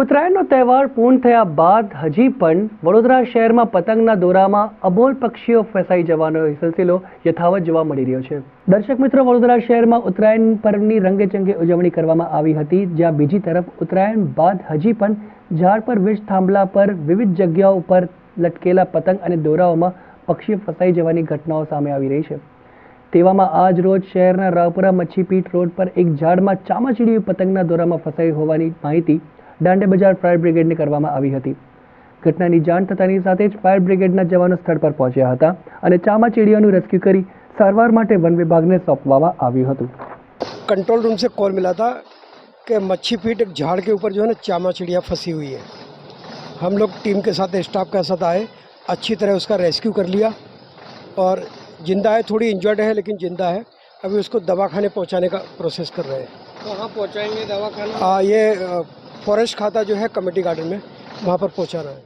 ઉત્તરાયણનો તહેવાર પૂર્ણ થયા બાદ હજી પણ વડોદરા શહેરમાં પતંગના દોરામાં અબોલ પક્ષીઓ ફસાઈ જવાનો સિલસિલો યથાવત જોવા મળી રહ્યો છે. દર્શક મિત્રો, વડોદરા શહેરમાં ઉત્તરાયણ પર્વની રંગેચંગે ઉજવણી કરવામાં આવી હતી, જ્યાં બીજી તરફ ઉત્તરાયણ બાદ હજી પણ ઝાડ પર વીજ થાંભલા પર વિવિધ જગ્યાઓ પર લટકેલા પતંગ અને દોરાઓમાં પક્ષીઓ ફસાઈ જવાની ઘટનાઓ સામે આવી રહી છે. તેવામાં આજ રોજ શહેરના રાવપુરા મચ્છીપીઠ રોડ પર એક ઝાડમાં ચામાચીડિયું પતંગના દોરામાં ફસાઈ હોવાની માહિતી દાંડે બજાર ફાયર બ્રિગેડને કરવામાં આવી હતી ઘટનાની જાણ થતાની સાથે જ ફાયર બ્રિગેડના જવાનો સ્થળ પર પહોંચ્યા હતા અને ચામાચીડિયાનું રેસ્ક્યુ કરી સારવાર માટે વન વિભાગને સોંપવામાં આવ્યું હતું कंट्रोल रूम से कॉल मिला था कि मच्छी फीट एक झाड़ के ऊपर जो है ना चामा चिड़िया फंसी हुई है हम लोग टीम के साथ स्टाफ के साथ आए अच्छी तरह उसका रेस्क्यू कर लिया और जिंदा है थोड़ी इंजर्ड है लेकिन जिंदा है अभी उसको दवाखाने पहुंचाने का प्रोसेस कर रहे हैं कहाँ पहुँचाएंगे दवाखाना हाँ ये फॉरेस्ट खाता जो है कमेटी गार्डन में वहाँ पर पहुंचा रहा है